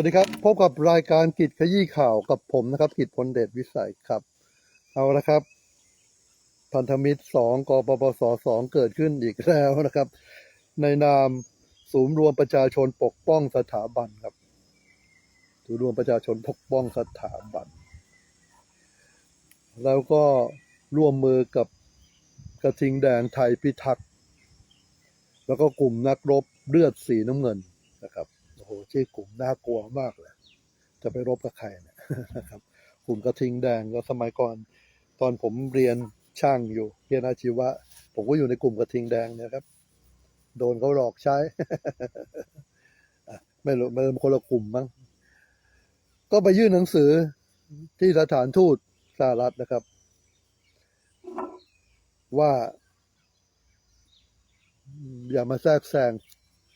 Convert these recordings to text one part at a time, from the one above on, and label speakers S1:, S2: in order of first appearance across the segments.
S1: สวัสดีครับ พบกับรายการกิจขยี้ข่าวกับผมนะครับ กิจพลเดชวิสัยครับ เอาละครับ พันธมิตรสองกปปสสองเกิดขึ้นอีกแล้วนะครับ ในนามศูนย์รวมประชาชนปกป้องสถาบันครับศูนย์รวมประชาชนปกป้องสถาบัน แล้วก็ร่วมมือกับกระทิงแดงไทยพิทักษ์แล้วก็กลุ่มนักรบเลือดสีน้ำเงินนะครับ หชื่อกลุ่มน่ากลัวมากเลย จะไปรบกับใครเนี่ยนะครับกลุ่มกระทิงแดงก็สมัยก่อน ตอนผมเรียนช่างอยู่เรียนอาชีวะ ผมก็อยู่ในกลุ่มกระทิงแดงเนี่ยครับ โดนเขาหลอกใช้ไม่รู้มันคนละกลุ่มมั้งก็ไปยื่นหนังสือที่สถานทูตสหรัฐนะครับ ว่า อย่ามาแทรกแซง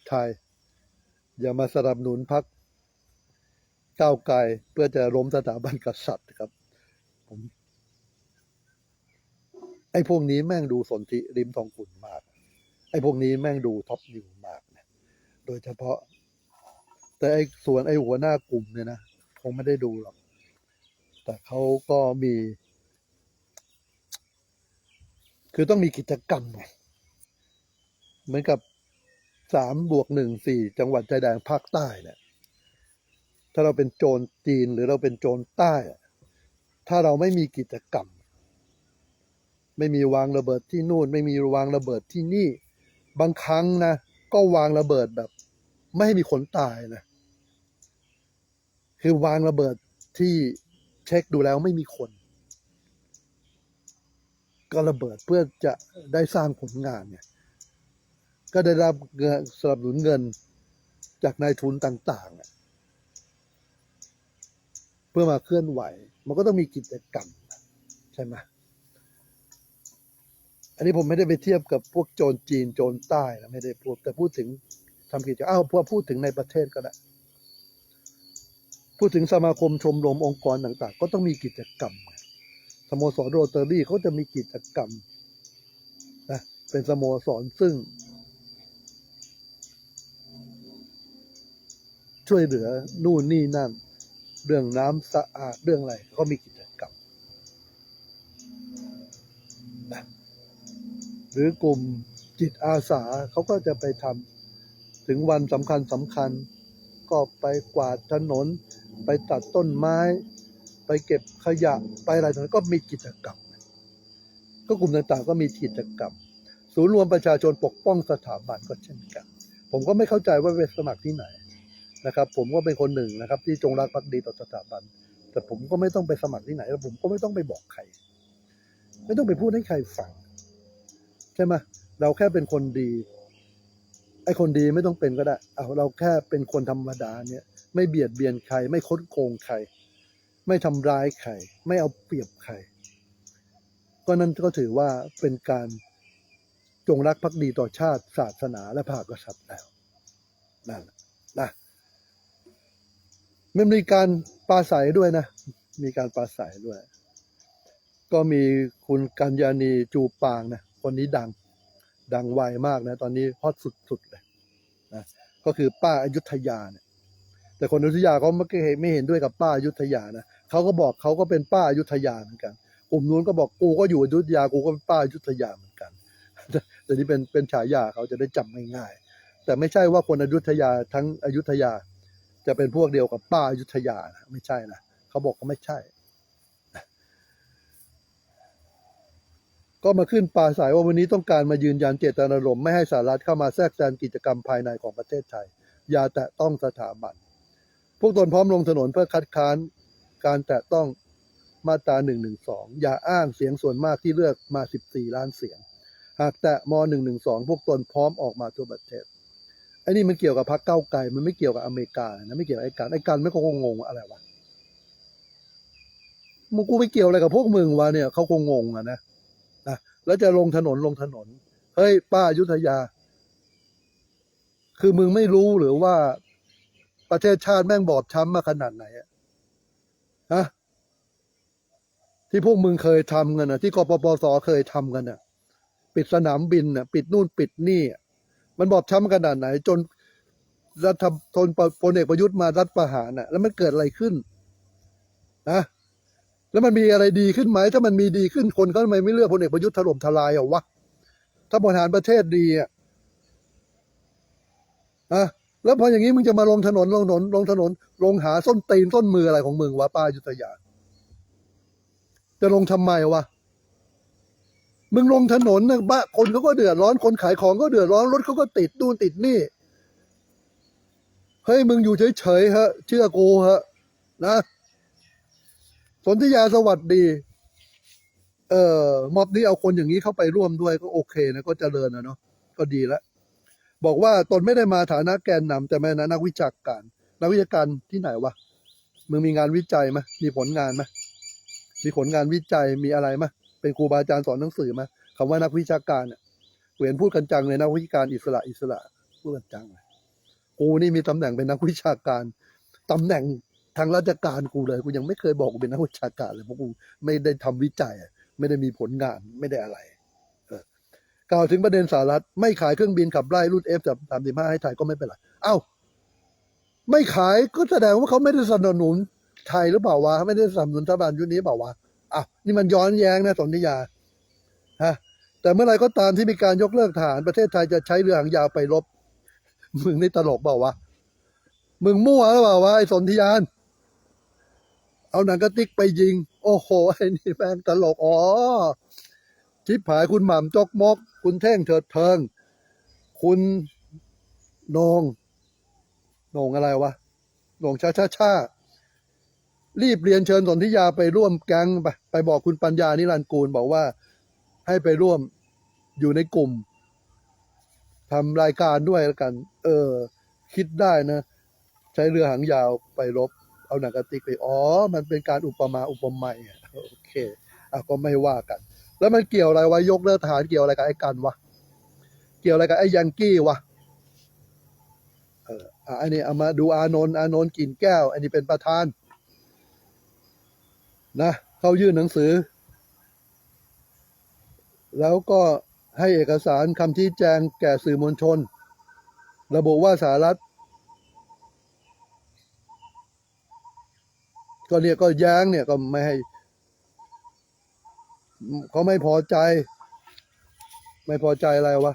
S1: ไทย อย่ามาสนับสนุนพรรคก้าวไกลเพื่อจะล้มสถาบันกษัตริย์ครับผมไอ้พวกนี้แม่งดูสนธิริมทองกุลมาก ไอ้พวกนี้แม่งดูท็อปนิวมากนะโดยเฉพาะ แต่ไอ้ส่วนไอ้หัวหน้ากลุ่มเนี่ยนะคงไม่ได้ดูหรอก แต่เขาก็มี คือต้องมีกิจกรรมไงเหมือนกับ สามบวกหนึ่งสี่จังหวัดชายแดนภาคใต้เนี่ยถ้าเราเป็นโจรจีนหรือเราเป็นโจรใต้ ถ้าเราไม่มีกิจกรรม ไม่มีวางระเบิดที่นู่น ไม่มีวางระเบิดที่นี่ บางครั้งนะ ก็วางระเบิดแบบ ไม่ให้มีคนตายนะ คือวางระเบิดที่เช็คดูแล้วไม่มีคน ก็ระเบิดเพื่อจะได้สร้างผลงานเนี่ย ก็ได้รับเงินสนับสนุนเงินจากนายทุนต่างๆ เพื่อมาเคลื่อนไหว มันก็ต้องมีกิจกรรมใช่ไหมอันนี้ผมไม่ได้ไปเทียบกับพวกโจรจีนโจรใต้นะไม่ได้พูดแต่พูดถึงทำกิจกรรมอ้าวพอพูดถึงในประเทศก็ได้พูดถึงสมาคมชมรมองค์กรต่าง ๆ ก็ต้องมีกิจกรรม สโมสรโรเตอรี่เขาจะมีกิจกรรมนะเป็นสโมสรซึ่ง ช่วยเหลือนู่นนี่นั่น เรื่องน้ำสะอาดเรื่องอะไรก็มีกิจกรรมหรือกลุ่มจิตอาสาเขาก็จะไปทำถึงวันสำคัญสำคัญ ก็ไปกวาดถนน ไปตัดต้นไม้ ไปเก็บขยะไปอะไรต่างๆก็มีกิจกรรม ก็กลุ่มต่างๆ ก็มีกิจกรรม ศูนย์รวมประชาชนปกป้องสถาบันก็เช่นกัน ผมก็ไม่เข้าใจว่าไปสมัครที่ไหน นะครับ ผมก็เป็นคนหนึ่งนะครับ ที่จงรักภักดีต่อสถาบัน แต่ผมก็ไม่ต้องไปสมัครที่ไหนแล้วผมก็ไม่ต้องไปบอกใคร ไม่ต้องไปพูดให้ใครฟังใช่ไหมเราแค่เป็นคนดี ไอ้คนดีไม่ต้องเป็นก็ได้เอาเราแค่เป็นคนธรรมดาเนี่ย ไม่เบียดเบียนใคร ไม่คดโกงใคร ไม่ทำร้ายใคร ไม่เอาเปรียบใคร ก็นั่นก็ถือว่าเป็นการจงรักภักดีต่อชาติศาสนาและพระกษัตริย์แล้วนั่นแหละ มันมีการปราศัยด้วยนะ มีการปราศัยด้วย ก็มีคุณกัญญาณีจูปางนะ คนนี้ดัง ดังไวมากนะ ตอนนี้ฮอตสุดๆเลยนะก็คือป้าอายุทยาเนี่ย แต่คนอยุธยาเขาไม่เห็นไม่เห็นด้วยกับป้าอายุทยานะเขาก็บอกเขาก็เป็นป้าอายุทยาเหมือนกัน กลุ่มนู้นก็บอกกูก็อยู่อยุธยา กูก็เป็นป้าอายุทยาเหมือนกัน แต่นี่เป็นเป็นฉายาเขาจะได้จำง่ายๆ แต่ไม่ใช่ว่าคนอยุธยาทั้งอยุธยา จะเป็นพวกเดียวกับป้ายุทธยานะไม่ใช่นะเขาบอกเขาไม่ใช่ ก็มาขึ้นปราศัยว่าวันนี้ต้องการมายืนยันเจตนารมณ์ไม่ให้สหรัฐเข้ามาแทรกแซงกิจกรรมภายในของประเทศไทย อย่าแตะต้องสถาบัน พวกตนพร้อมลงถนนเพื่อคัดค้านการแตะต้องมาตรา1นึอย่าอ้างเสียงส่วนมากที่เลือกมา 14 ล้านเสียง หากแตะม 112 พวกตนพร้อมออกมาทั่วประเทศ ไอ้นี่มันเกี่ยวกับพรรคเก้าไกลมันไม่เกี่ยวกับอเมริกานะไม่เกี่ยวกับไอ้การไอ้การไม่เขาคงงงอะไรวะมึงกูไม่เกี่ยวอะไรกับพวกมึงวะเนี่ยเขาคงงงอะนะนะแล้วจะลงถนนลงถนนเฮ้ยป้ายุทธยา คือมึงไม่รู้หรือว่าประเทศชาติแม่งบอบช้ำมาขนาดไหนอะฮะที่พวกมึงเคยทำกันนะที่กปปสเคยทำกันน่ะปิดสนามบินน่ะปิดนู่นปิดนี่อะ มันบอบช้ำขนาดไหน จนรัฐทนพลเอกประยุทธ์มารัฐประหารน่ะ แล้วมันเกิดอะไรขึ้นนะแล้วมันมีอะไรดีขึ้นไหม ถ้ามันมีดีขึ้นคนเขาทำไมไม่เลือกพลเอกประยุทธ์ถล่มทลายอะวะถ้าบริหารประเทศดีอะอะแล้วพออย่างนี้มึงจะมาลงถนนลงถนนลงถนน ลงหาส้นตีนส้นมืออะไรของมึงวะป้ายุทธยา จะลงทำไมวะ มึงลงถนนนะบ้าคนเขาก็เดือดร้อนคนขายของก็เดือดร้อนรถเขาก็ติดนู่นติดนี่เฮ้ยมึงอยู่เฉยๆฮะ เชื่อกูฮะ นะสนธิยาสวัสดี เอ่อม็อบนี้เอาคนอย่างนี้เข้าไปร่วมด้วยก็โอเคนะก็เจริญนะเนาะก็ดีแล้วบอกว่าตนไม่ได้มาฐานะแกนนำแต่มานะนักวิชาการนักวิชาการที่ไหนวะมึงมีงานวิจัยไหมมีผลงานไหมมีผลงานวิจัยมีอะไรไหม เป็นครูบาอาจารย์สอนหนังสือไหมคำว่านักวิชาการเนี่ยเห็นพูดกันจังเลยนักวิชาการอิสระอิสระพูดกันจังเลยกูนี่มีตำแหน่งเป็นนักวิชาการตำแหน่งทางราชการกูเลยกูยังไม่เคยบอกกูเป็นนักวิชาการเลยเพราะกูไม่ได้ทำวิจัย ไม่ได้มีผลงานไม่ได้อะไรกล่าวถึงประเด็นสหรัฐไม่ขายเครื่องบินขับไล่รุ่น F สามสิบห้าให้ไทยก็ไม่เป็นไรเอ้า ไม่ขายก็แสดงว่าเขาไม่ได้สนับสนุนไทยหรือเปล่าวะไม่ได้สนับสนุนรัฐบาลยุคนี้เปล่าวะ อะนี่มันย้อนแย้งนะสนธิยาฮะแต่เมื่อไรก็ตามที่มีการยกเลิกทหารประเทศไทยจะใช้เรือหางยาวไปรบ มึงนี่ตลกเปล่าวะมึงมั่วหรือเปล่าวะไอ้สนธิยานเอาหนังกระติกไปยิง โอ้โหไอ้นี่แม่งตลกอ๋อชิปหายคุณหม่ำจกมก คุณเท่งเถิดเทิง คุณนงนงอะไรวะโหนงชาชาชา รีบเรียนเชิญสนธิยาไปร่วมแก๊งไปไปบอกคุณปัญญานิรันดร์กูลบอกว่าให้ไปร่วมอยู่ในกลุ่มทำรายการด้วยแล้วกัน เออ คิดได้นะ ใช้เรือหางยาวไปรบ เอาหนังกระติกไป อ๋อ มันเป็นการอุปมาอุปไมยอะโอเคอะก็ไม่ว่ากัน แล้วมันเกี่ยวอะไรวะยกเลิกทหารเกี่ยวอะไรกับไอ้กันวะ เกี่ยวอะไรกับไอ้ยังกี้วะเอออะอันนี้เอามาดูอานนท์อานนท์กินแก้ว อันนี้เป็นประธาน นะเขายื่นหนังสือ แล้วก็ให้เอกสารคำชี้แจงแก่สื่อมวลชน ระบุว่าสหรัฐก็เนี่ยก็แย้งเนี่ยก็ไม่ให้เขาไม่พอใจ ไม่พอใจอะไรวะ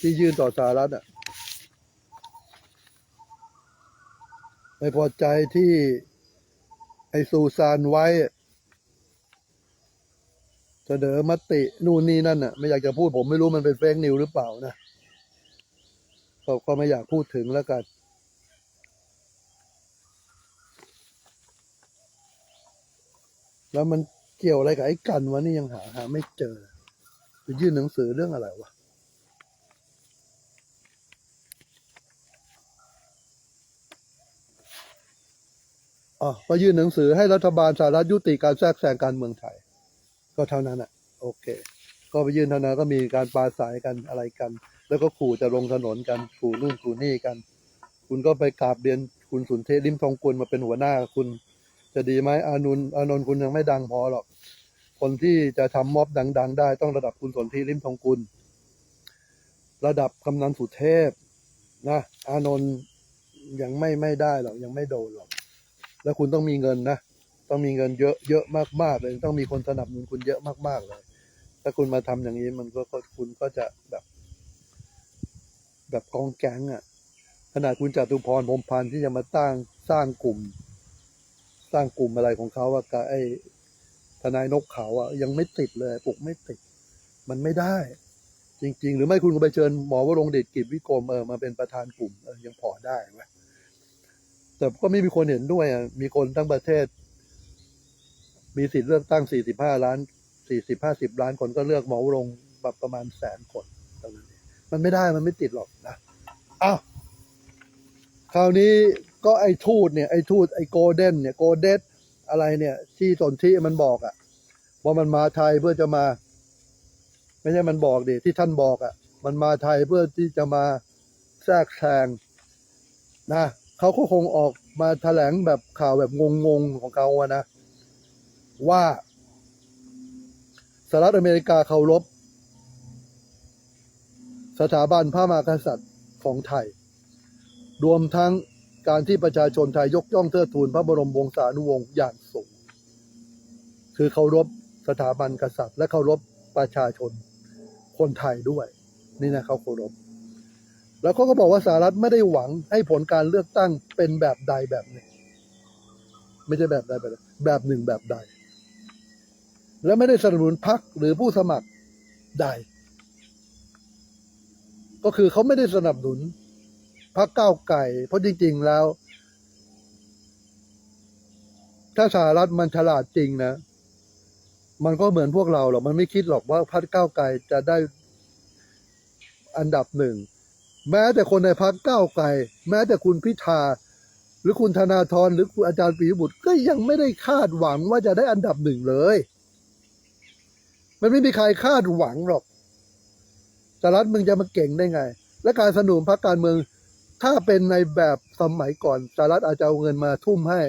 S1: ที่ยื่นต่อสหรัฐอะ ไม่พอใจที่ไอซูซานไว้ เสนอมตินู่นนี่นั่นน่ะ ไม่อยากจะพูดผมไม่รู้มันเป็นเฟกนิวหรือเปล่านะก็ก็ไม่อยากพูดถึงแล้วกันแล้วมันเกี่ยวอะไรกับไอ้กันวะนี่ยังหาหาไม่เจอไปยื่นหนังสือเรื่องอะไรวะอ๋อก็ยื่นหนังสือให้รัฐบาลสหรัฐยุติการแทรกแซงการเมืองไทย ก็เท่านั้นอะ โอเค ก็ไปยื่นเท่านั้นก็มีการปราศัยกันอะไรกัน แล้วก็ขู่จะลงถนนกันขู่นู่นขู่นี่กัน คุณก็ไปกราบเรียนคุณสุนเทพลิมทองกุลมาเป็นหัวหน้าคุณ จะดีไหมอานุนอานนท์คุณยังไม่ดังพอหรอก คนที่จะทำม็อบดัง ๆ ได้ต้องระดับคุณสุนธิลิมทองกุล ระดับกำนันสุเทพนะอานนท์ยังไม่ไม่ได้หรอกยังไม่โดนหรอก แล้วคุณต้องมีเงินนะ ต้องมีเงินเยอะเยอะมากๆเลย ต้องมีคนสนับสนุนคุณเยอะมากๆเลย ถ้าคุณมาทำอย่างนี้มันก็คุณก็จะแบบ แบบกองแก๊งอะ่ะขนาดคุณจตุพรพรมพันธ์ที่จะมาตั้งสร้างกลุ่ม สร้างกลุ่มอะไรของเขาอะกับไอ้ทนายนกเขาอะยังไม่ติดเลยปลุกไม่ติด มันไม่ได้ จริง ๆ หรือไม่คุณก็ไปเชิญหมอวรงเดชกิจวิกรมเออมาเป็นประธานกลุ่มเออยังพอได้ไหมแต่ก็ไม่มีคนเห็นด้วยอะมีคนทั้งประเทศ มีสิทธิ์เลือกตั้ง 45 ล้าน 40 50 ล้านคนก็เลือกหมอวรงแบบประมาณแสนคนเท่านั้นมันไม่ได้มันไม่ติดหรอกนะอ้าวคราวนี้ก็ไอ้ทูตเนี่ยไอ้ทูตไอ้โกลเด้นเนี่ยโกลเด้นอะไรเนี่ยที่สนที่มันบอกอะ่ะว่ามันมาไทยเพื่อจะมา ไม่ใช่มันบอกดิที่ท่านบอกอะ่ะ มันมาไทยเพื่อที่จะมาแทรกแซงนะเขาก็คงออกมาแถลงแบบข่าวแบบงงๆของเขาอะนะ ว่าสหรัฐอเมริกาเคารพสถาบันพระมหากษัตริย์ของไทย รวมทั้งการที่ประชาชนไทยยกย่องเทิดทูนพระบรมวงศานุวงศ์อย่างสูง คือเคารพสถาบันกษัตริย์ และเคารพประชาชนคนไทยด้วย นี่นะเขาเคารพ แล้วเขาก็บอกว่าสหรัฐไม่ได้หวังให้ผลการเลือกตั้งเป็นแบบใดแบบหนึ่ง ไม่ใช่แบบใดแบบหนึ่งแบบหนึ่งแบบใด และไม่ได้สนับสนุนพรรคหรือผู้สมัครใด ก็คือเขาไม่ได้สนับสนุนพรรคก้าวไก่ เพราะจริง ๆ แล้ว ถ้าสหรัฐมันฉลาดจริงนะ มันก็เหมือนพวกเราหรอกมันไม่คิดหรอกว่าพรรคก้าวไก่จะได้อันดับหนึ่ง แม้แต่คนในพรรคก้าวไก่ แม้แต่คุณพิธาหรือคุณธนาธรหรือคุณอาจารย์ปียบุตรก็ยังไม่ได้คาดหวังว่าจะได้อันดับหนึ่งเลย มันไม่มีใครคาดหวังหรอกสหรัฐมึงจะมาเก่งได้ไง และการสนุนพรรคการเมือง ถ้าเป็นในแบบสมัยก่อนสหรัฐอาจจะเอาเงินมาทุ่มให้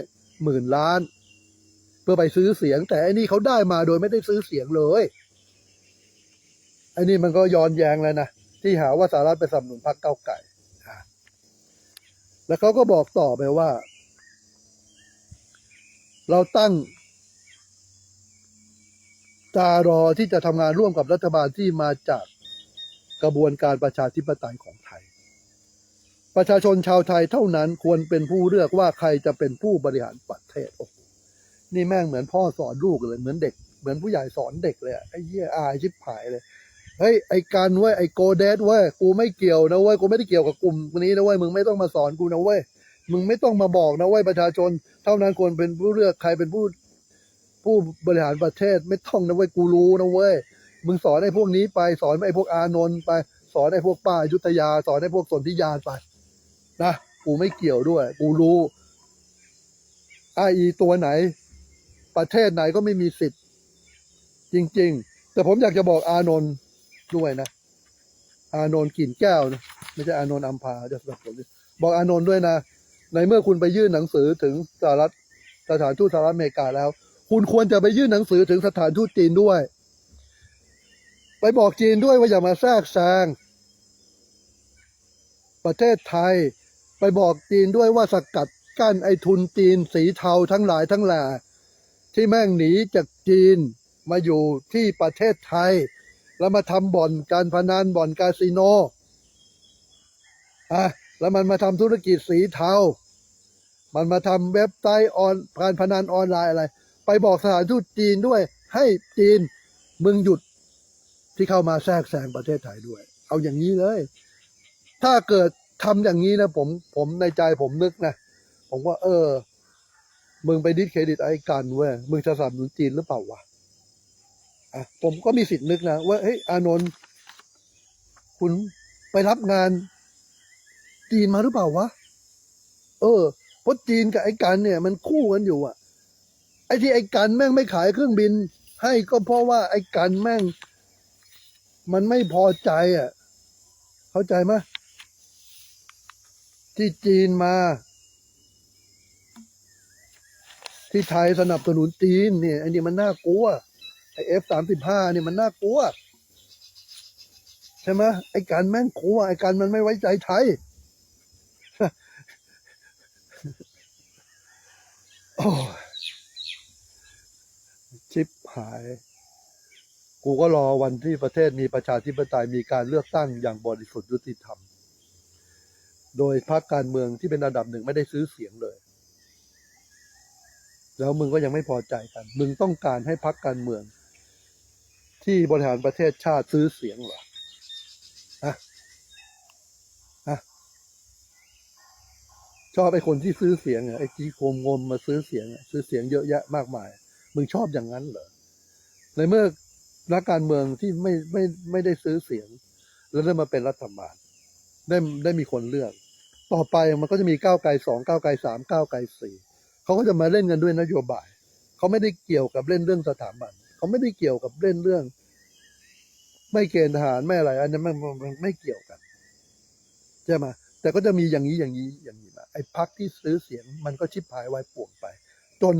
S1: หมื่นล้าน เพื่อไปซื้อเสียง แต่อันนี้เขาได้มาโดยไม่ได้ซื้อเสียงเลยอันนี้มันก็ย้อนแย้งแล้วนะที่หาว่าสหรัฐไปสนับสนุนพรรคเก้าไก่แล้วเขาก็บอกต่อไปว่า เราตั้ง ตารอที่จะทำงานร่วมกับรัฐบาลที่มาจากกระบวนการประชาธิปไตยของไทย ประชาชนชาวไทยเท่านั้นควรเป็นผู้เลือกว่าใครจะเป็นผู้บริหารประเทศโอ้โหนี่แม่งเหมือนพ่อสอนลูกเลยเหมือนเด็ก เหมือนผู้ใหญ่สอนเด็กเลยอะไอ้เหี้ยอายชิบหายเลยเฮ้ยไอ้การเว้ยไอ้โกเดสเว้ยกูไม่เกี่ยวนะเว้ยกูไม่ได้เกี่ยวกับกลุ่มนี้นะเว้ยมึงไม่ต้องมาสอนกูนะเว้ยมึงไม่ต้องมาบอกนะเว้ยประชาชน เท่านั้นควรเป็นผู้เลือกใครเป็นผู้ ผู้บริหารประเทศไม่ต้องนะเว้ยกูรู้นะเว้ยมึงสอนไอ้พวกนี้ไปสอนไอ้พวกอานนท์ไปสอนไอ้พวกป้ายุทธยา สอนไอ้พวกสนธิยาไปนะกูไม่เกี่ยวด้วย กูรู้ไออีตัวไหน ประเทศไหนก็ไม่มีสิทธิ์ จริง ๆ แต่ผมอยากจะบอกอานนท์ด้วยนะ อานนท์กลิ่นแก้วนะไม่ใช่อานนท์อัมพาจะสับสนบอกอานนท์ด้วยนะ ในเมื่อคุณไปยื่นหนังสือถึงสหรัฐสถานทูตสหรัฐอเมริกาแล้ว คุณควรจะไปยื่นหนังสือถึงสถานทูตจีนด้วย ไปบอกจีนด้วยว่าอย่ามาแทรกแซงประเทศไทย ไปบอกจีนด้วยว่าสกัดกั้นไอ้ทุนจีนสีเทาทั้งหลายทั้งแหล่ที่แม่งหนีจากจีนมาอยู่ที่ประเทศไทย แล้วมาทำบ่อนการพนันบ่อนคาสิโนอะแล้วมันมาทำธุรกิจสีเทา มันมาทำเว็บไซต์ออนการพนันออนไลน์อะไร ไปบอกสถานทูตจีนด้วย ให้จีนมึงหยุดที่เข้ามาแทรกแซงประเทศไทยด้วย เอาอย่างนี้เลย ถ้าเกิดทำอย่างนี้นะผมผมในใจผมนึกนะผมว่า เออ มึงไปดิสเครดิตไอ้กันเว้ยมึงจะสนับสนุนจีนหรือเปล่าวะอะผมก็มีสิทธิ์นึกนะว่าเฮ้ยอานนท์คุณไปรับงานจีนมาหรือเปล่าวะเออเพราะจีนกับไอ้กันเนี่ย มันคู่กันอยู่อะ ไอ้ที่ไอ้กันแม่งไม่ขายเครื่องบิน ให้ก็เพราะว่าไอ้กันแม่ง มันไม่พอใจอะ เข้าใจไหมที่จีนมา ที่ไทยสนับสนุนจีนเนี่ยไอ้นี่มันน่ากลัวไอ้เอฟสามสิบห้าเนี่ยมันน่ากลัว ใช่ไหมไอ้กันแม่งกลัวไอ้กันมันไม่ไว้ใจไทย โอ้ ชิบหาย กูก็รอวันที่ประเทศมีประชาธิปไตยมีการเลือกตั้งอย่างบริสุทธิ์ยุติธรรม โดยพรรคการเมืองที่เป็นอันดับหนึ่งไม่ได้ซื้อเสียงเลย แล้วมึงก็ยังไม่พอใจกัน มึงต้องการให้พรรคการเมือง ที่บริหารประเทศชาติซื้อเสียงเหรอฮะฮะชอบไอ้คนที่ซื้อเสียงอะไอ้ที่โคมงมมาซื้อเสียงซื้อเสียงเยอะแยะมากมาย มึงชอบอย่างนั้นเหรอในเมื่อนักการเมืองที่ไม่ไม่ไม่ได้ซื้อเสียง แล้วได้มาเป็นรัฐบาลได้ได้มีคนเลือก ต่อไปมันก็จะมีก้าวไกลสองก้าวไกลสามก้าวไกลสี่เขาก็จะมาเล่นกันด้วยนโยบายเขาไม่ได้เกี่ยวกับเล่นเรื่องสถาบันเขาไม่ได้เกี่ยวกับเล่นเรื่อง ไม่เกณฑ์ทหารไม่อะไร อันนั้นมันมันไม่เกี่ยวกันใช่ไหมแต่ก็จะมีอย่างนี้อย่างนี้อย่างนี้มาไอ้พักที่ซื้อเสียงมันก็ชิบหายวายป่วงไป จน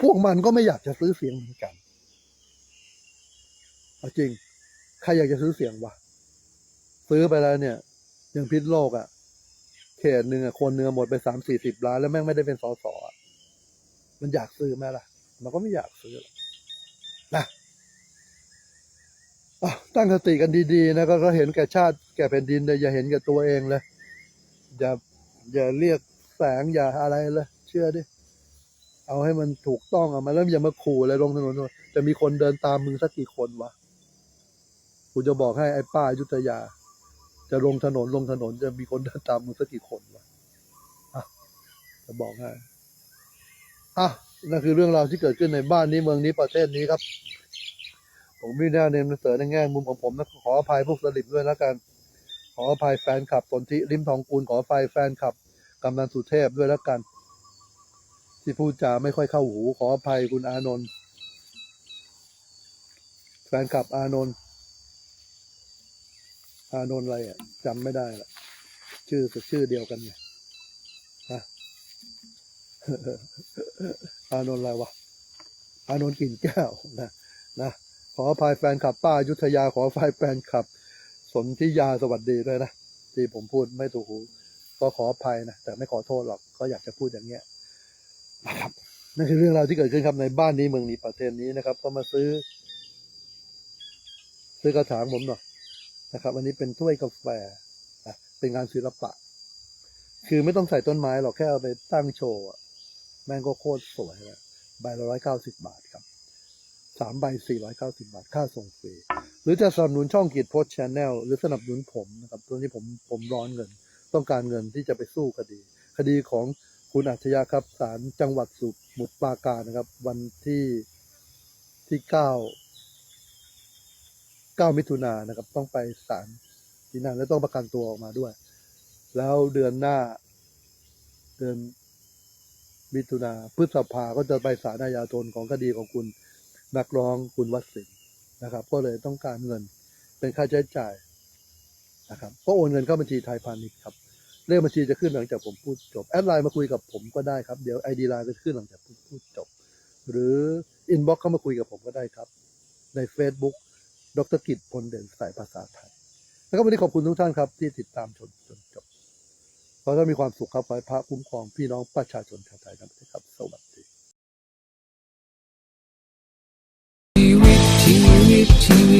S1: พวกมันก็ไม่อยากจะซื้อเสียงเหมือนกันเอาจริง ใครอยากจะซื้อเสียงวะซื้อไปแล้วเนี่ย อย่างพิษโลกอะ่ะ เขตหนึ่งอะคนเนื้อหมดไปสามสี่สิบล้านแล้วแม่งไม่ได้เป็นสอสอมันอยากซื้อไหมล่ะ มันก็ไม่อยากซื้อหรอกนะตั้งสติกันดีๆนะกก็เห็นแก่ชาติแก่แผ่นดินเลยอย่าเห็นแก่ตัวเองเลยอย่าอย่าเรียกแสงอย่าอะไรเลยเชื่อดิ เอาให้มันถูกต้องอะมาแล้วอย่ามาขู่อะไรลงถนนจะมีคนเดินตามมึงสักกี่คนวะกูจะบอกให้ไอ้ป้าอยุธยา จะลงถนนลงถนนจะมีคนเดินตามมึงสักกี่คนวะอะจะบอกให้อะนั่นคือเรื่องราวที่เกิดขึ้นในบ้านนี้เมืองนี้ประเทศนี้ครับ ผมไม่ได้เน้นเสนอในแง่มุมของผมนะขออภัยพวกสลิปด้วยแล้วกัน ขออภัยแฟนคลับสนธิริมทองกูลขออภัยแฟนคลับกำนันสุเทพด้วยแล้วกัน ที่พูดจาไม่ค่อยเข้าหูขออภัยคุณอานนท์แฟนคลับอานนท์อานนท์อะไรอะจำไม่ได้ละชื่อกับชื่อเดียวกันไงฮะอานนท์อะไรวะอานนท์กลิ่นแก้วนะนะขออภัยแฟนคลับป้ายุทธยาขออภัยแฟนคลับ สนธิยาสวัสดีด้วยนะที่ผมพูดไม่ถูกหูก็ขออภัยนะแต่ไม่ขอโทษหรอกก็อยากจะพูดอย่างเงี้ย นะครับนั่นคือเรื่องราวที่เกิดขึ้นครับในบ้านนี้เมืองนี้ประเทศนี้นะครับ ก็มาซื้อ ซื้อกระถางผมหน่อยนะครับอันนี้เป็นถ้วยกาแฟนะเป็นงานศิลปะ คือไม่ต้องใส่ต้นไม้หรอกแค่เอาไปตั้งโชว์แม่งก็โคตรสวยเลยใบละร้อยเก้าสิบบาทครับสามใบสี่ร้อยเก้าสิบาท ค่าส่งฟรี หรือจะสนับสนุนช่องกีดโพสชแนลหรือสนับสนุนผมนะครับตัวนี้ผมผมร้อนเงิน ต้องการเงินที่จะไปสู้คดี คดีของ คุณอัจฉริยะครับศาลจังหวัดสมุทรปราการนะครับ วันที่ที่เก้าเก้ามิถุนายนนะครับ ต้องไปศาลที่นั่นแล้วต้องประกันตัวออกมาด้วย แล้วเดือนหน้า เดือนมิถุนาพฤษภาก็จะไปศาลอาญาธนของคดีของคุณนักร้องคุณวัดสินนะครับ ก็เลยต้องการเงินเป็นค่าใช้จ่ายนะครับ ก็โอนเงินเข้าบัญชีไทยพาณิชย์ครับ เลขบัญชีจะขึ้นหลังจากผมพูดจบ แอดไลน์มาคุยกับผมก็ได้ครับ เดี๋ยวไอดีไลน์จะขึ้นหลังจากพูดจบ หรืออินบ็อกซ์เข้ามาคุยกับผมก็ได้ครับ ใน Facebook ดรกิจพลเด่นสายภาษาไทย แล้วก็วันนี้ขอบคุณทุกท่านครับ ที่ติดตามชมจนจบ ขอให้มีความสุขครับขอให้พระคุ้มครองพี่น้องประชาชนชาวไทยนะครับ สวัสดี
S2: ชีวิตชีวิตชีวิต